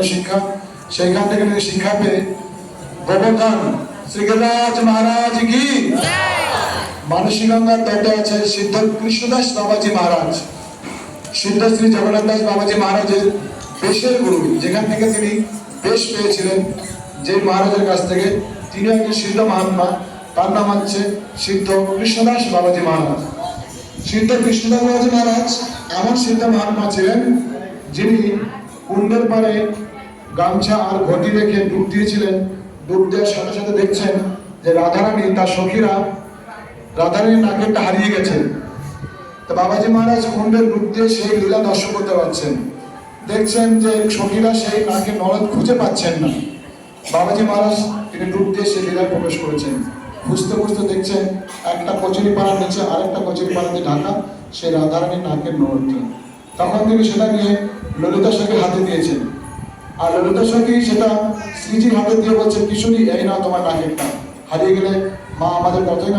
ভজন শিক্ষা, সেইখান থেকে তিনি শিক্ষা পেয়ে গোবর্ধন শ্রীগিরিরাজ মহারাজ কি? মানসী গঙ্গার তটে আছে, সিদ্ধ কৃষ্ণদাস বাবাজি মহারাজ। সিদ্ধ শ্রী জগন্নাথ দাস বাবাজি মহারাজের বেশের গুরু, যেখান থেকে তিনি বেশ পেয়েছিলেন, যে মহারাজের কাছ থেকে তিনি একজন সিদ্ধ মহাত্মা, তার নাম হচ্ছে সিদ্ধ কৃষ্ণদাস বাবাজি মহারাজ। সিদ্ধ কৃষ্ণদাস বাবাজি মহারাজ এমন সিদ্ধ মহাত্মা ছিলেন যিনি কুণ্ডের পারে গামছা আর ঘটি রেখে ডুব দিয়েছিলেন। ডুব দেওয়ার সাথে সাথে দেখছেন যে রাধারানী তার সখীরা রাধারানীর নাকেরটা হারিয়ে গেছেন। তো বাবাজি মহারাজ কুণ্ডের ডুব দিয়ে সেই লীলা দর্শন করতে পারছেন। দেখছেন যে সখীরা সেই নাকের নরদ খুঁজে পাচ্ছেন না। বাবাজি মহারাজ তিনি ডুব দিয়ে সেই লীলায় প্রবেশ করেছেন। খুঁজতে খুঁজতে দেখছেন একটা কচুরি পাড়ার নিচে আরেকটা কচুরি পাড়াতে ঢাকা, সেই রাধারানীর নাকের নরদটা তখন তিনি সেটা নিয়ে ললিতা সখীর হাতে দিয়েছেন। আর ললিতা সখী সেটা শ্রীজির হাতে দিয়ে বলছে, কিশোরী, এই না তোমার নাকেরটা। হারিয়ে গেলে মা আমাদের কতই না